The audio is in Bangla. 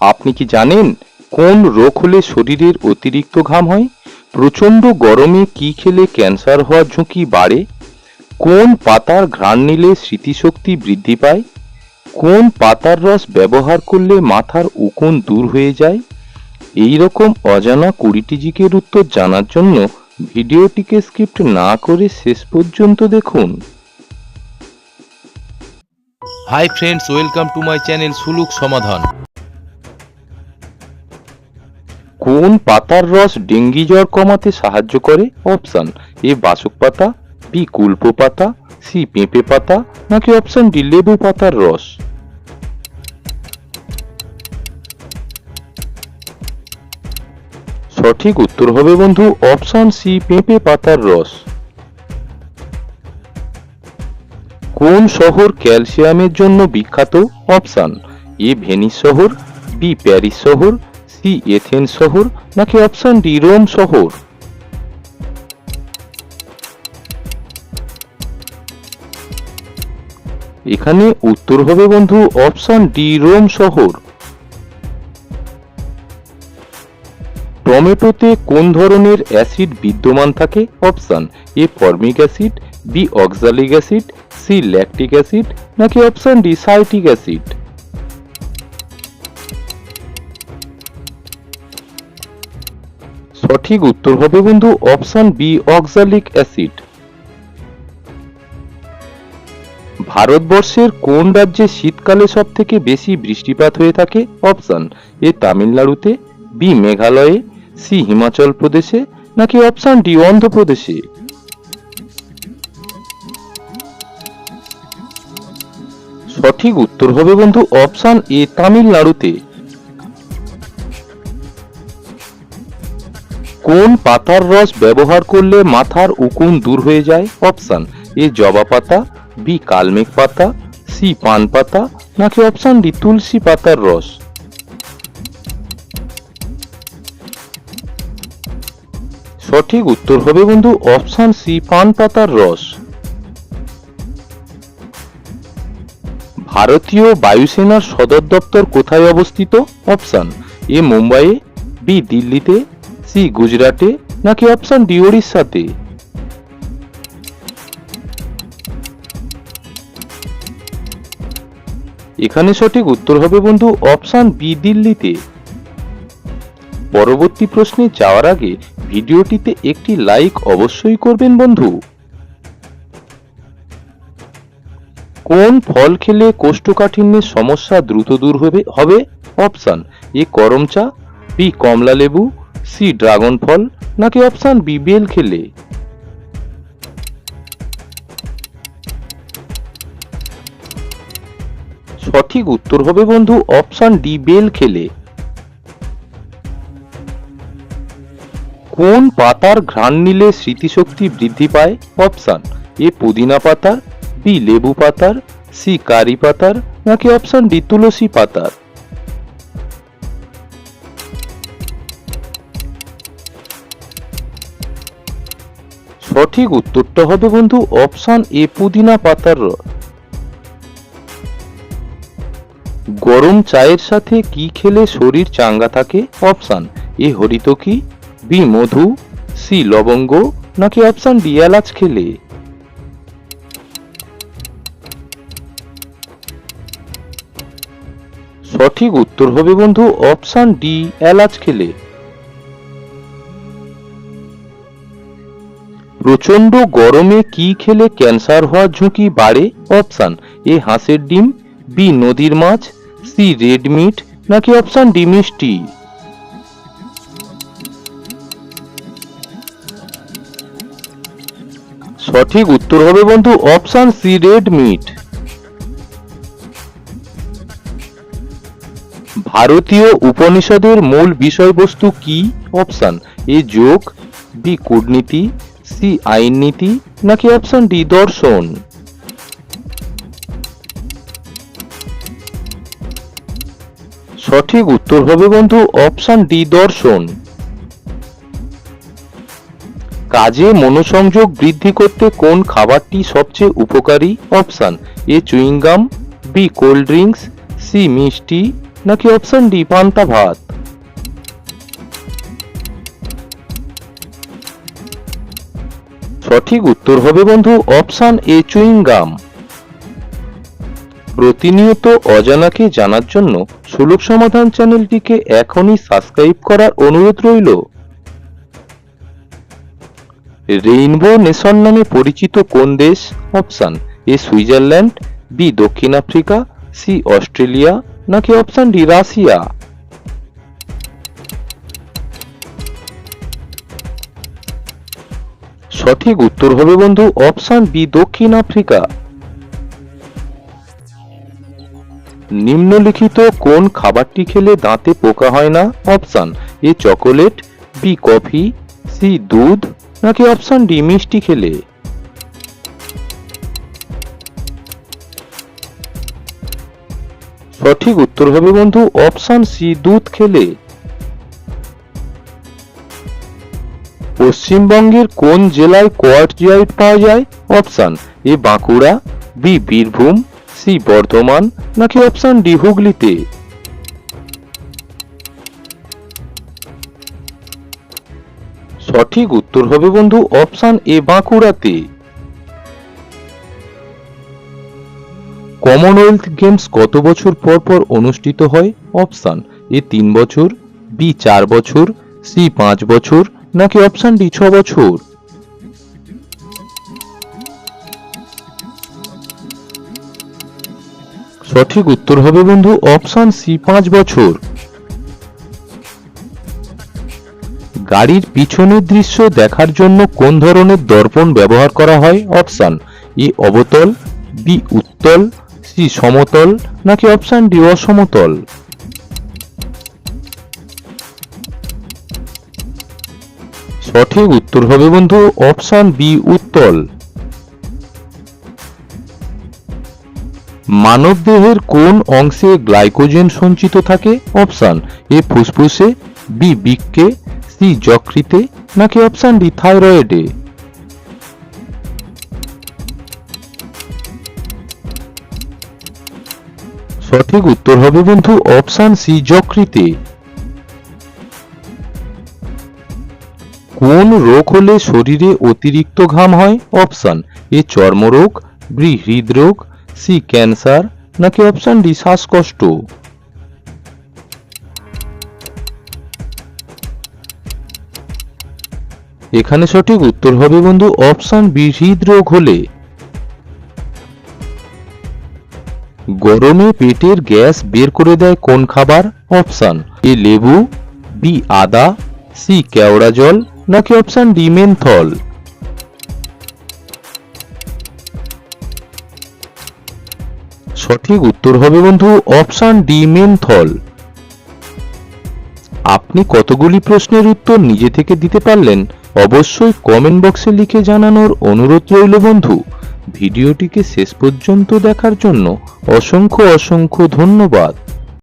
আপনি কি জানেন কোন রোগ হলে শরীরের অতিরিক্ত ঘাম হয়? প্রচণ্ড গরমে কি খেলে ক্যান্সার হওয়ার ঝুঁকি বাড়ে? কোন পাতার ঘ্রাণ নিলে স্মৃতিশক্তি বৃদ্ধি পায়? কোন পাতার রস ব্যবহার করলে মাথার উকুন দূর হয়ে যায়? এই রকম অজানা কুড়িটি জিকের উত্তর জানার জন্য ভিডিওটিকে স্কিপ্ট না করে শেষ পর্যন্ত দেখুন। Hi friends welcome to my channel সুলুক সমাধান কোন পাতার রস ডেঙ্গি জ্বর কমাতে সাহায্য করে? অপশন এ বাসক পাতা বি কুল্প পাতা সি পেঁপে পাতা, নাকি অপশন ডি লেবু পাতার রস? সঠিক উত্তর হবে বন্ধু অপশন সি পেঁপে পাতার রস। কোন শহর ক্যালসিয়ামের জন্য বিখ্যাত? অপশন এ ভেনিস শহর বি প্যারিস শহর সি এথেন্স শহর, নাকি অপশন ডি রোম শহর? এখানে উত্তর হবে বন্ধু অপশন ডি রোম শহর। টমেটোতে কোন ধরনের অ্যাসিড বিদ্যমান থাকে? Option A formic acid, B oxalic acid, C lactic acid, নাকি অপশন ডি সাইটিক অ্যাসিড? সঠিক উত্তর হবে বন্ধু অপশন বি, অক্সালিক অ্যাসিড। ভারতবর্ষের কোন রাজ্যে শীতকালে সব থেকে বেশি বৃষ্টিপাত হয়ে থাকে? অপশন এ, তামিলনাড়ুতে, বি, মেঘালয়ে, সি, হিমাচল প্রদেশে, নাকি অপশন ডি, অন্ধ্রপ্রদেশে? সঠিক উত্তর হবে বন্ধু অপশন এ, তামিলনাড়ুতে। কোন পাতার রস ব্যবহার করলে মাথার উকুন দূর হয়ে যায়? অপশান এ জবা পাতা বি কালমেঘ পাতা সি পান পাতা, নাকি অপশান ডি তুলসী পাতার রস? সঠিক উত্তর হবে বন্ধু অপশান সি পান পাতার রস। ভারতীয় বায়ুসেনার সদর দপ্তর কোথায় অবস্থিত? অপশান এ মুম্বাইয়ে বি দিল্লিতে সি গুজরাটে নাকি অপশন ডি ওড়িশাতে? এখানে সঠিক উত্তর হবে বন্ধু অপশন বি দিল্লিতে। পরবর্তী প্রশ্নে যাওয়ার আগে ভিডিওটিতে একটি লাইক অবশ্যই করবেন বন্ধু। কোন ফল খেলে কোষ্ঠকাঠিন্যের সমস্যা দ্রুত দূর হবে? হবে অপশন এ করমচা বি কমলা লেবু সি ড্রাগন ফল নাকি অপশান বি বেল খেলে? সঠিক উত্তর হবে বন্ধু অপশান ডি বেল খেলে। কোন পাতার ঘ্রাণ নিলে স্মৃতিশক্তি বৃদ্ধি পায়? অপশান এ পুদিনা পাতার বি লেবু পাতার সি কারি পাতার, নাকি অপশান ডি তুলসী পাতার? সঠিক উত্তরটা হবে বন্ধু অপশন এ, পুদিনা পাতার রস। গরম চায়ের সাথে কি খেলে শরীর চাঙ্গা থাকে? অপশান এ, হরিতকি, বি, মধু, সি, লবঙ্গ, নাকি অপশান ডি, এলাচ খেলে? সঠিক উত্তর হবে বন্ধু অপশান ডি, এলাচ খেলে। প্রচণ্ড গরমে কি খেলে ক্যান্সার হওয়ার ঝুঁকি বাড়ে? অপশন, এ হাঁসের ডিম, বি নদীর মাছ, সি রেড মিট, নাকি অপশান ডি মিষ্টি? সঠিক উত্তর হবে বন্ধু অপশন সি রেড মিট। ভারতীয় উপনিষদের মূল বিষয়বস্তু কি? অপশন, এ যোগ, বি কূটনীতি সি আইন নীতি নাকি অপশন ডি দর্শন? সঠিক উত্তর হবে বন্ধু অপশন ডি দর্শন। কাজে মনোসংযোগ বৃদ্ধি করতে কোন খাবারটি সবচেয়ে উপকারী? Option A chewing gum, B cold drinks, C মিষ্টি নাকি অপশন ডি পান্তা ভাত? সঠিক উত্তর হবে বন্ধু অপশন এ চুইং গাম প্রতিনিয়ত অজানাকে জানার জন্য সুলুক সমাধান চ্যানেলটিকে এখনই সাবস্ক্রাইব করার অনুরোধ রইল। রেইনবো নেশন নামে পরিচিত কোন দেশ? অপশান এ সুইজারল্যান্ড, বি দক্ষিণ আফ্রিকা, সি অস্ট্রেলিয়া, নাকি অপশন ডি রাশিয়া? সঠিক উত্তর হবে বন্ধু অপশন বি, দক্ষিণ আফ্রিকা। নিম্নলিখিত কোন খাবারটি খেলে দাঁতে পোকা হয় না? Option A, chocolate, B, coffee, C, দুধ, নাকি অপশন ডি, মিষ্টি খেলে? সঠিক উত্তর হবে বন্ধু অপশন সি, দুধ খেলে। পশ্চিমবঙ্গের কোন জেলায় কোয়ার্টজাইট পাওয়া যায়? Option A Bankura B Birbhum C Bardhaman, নাকি অপশন ডি হুগলিতে? সঠিক উত্তর হবে বন্ধু অপশন এ বাঁকুড়াতে। কমনওয়েলথ গেমস কত বছর পর পর অনুষ্ঠিত হয়? অপশন এ তিন বছর বি চার বছর সি পাঁচ বছর নাকি অপশন ডি ছ বছর? সঠিক উত্তর হবে বন্ধু অপশন সি পাঁচ বছর। গাড়ির পিছনের দৃশ্য দেখার জন্য কোন ধরনের দর্পণ ব্যবহার করা হয়? অপশন এ অবতল বি উত্তল সি সমতল, নাকি অপশন ডি অসমতল? সঠিক উত্তর হবে বন্ধু অপশন বি, উত্তল। মানব দেহের কোন অংশে গ্লাইকোজেন সঞ্চিত থাকে? অপশন এ, ফুসফুসে, বি, বৃক্কে, সি, যকৃতে, নাকি অপশন ডি, থাইরয়েডে? সঠিক উত্তর হবে বন্ধু অপশন সি, যকৃতে। কোন রোগ হলে শরীরে অতিরিক্ত ঘাম হয়? অপশান, এ চর্মরোগ, বি হৃদরোগ, সি ক্যান্সার, নাকি অপশান ডি শ্বাসকষ্ট? এখানে সঠিক উত্তর হবে বন্ধু অপশান বি হৃদরোগ হলে। গরমে পেটের গ্যাস বের করে দেয় কোন খাবার? অপশান, এ লেবু, বি আদা, সি কেওড়া জল নাকি অপশন ডি মেনথল সঠিক উত্তর হবে বন্ধু অপশন ডি মেনথল আপনি কতগুলি প্রশ্নের উত্তর নিজে থেকে দিতে পারলেন, অবশ্যই কমেন্ট বক্সে লিখে জানানোর অনুরোধ রইল বন্ধু। ভিডিওটিকে শেষ পর্যন্ত দেখার জন্য অসংখ্য অসংখ্য ধন্যবাদ।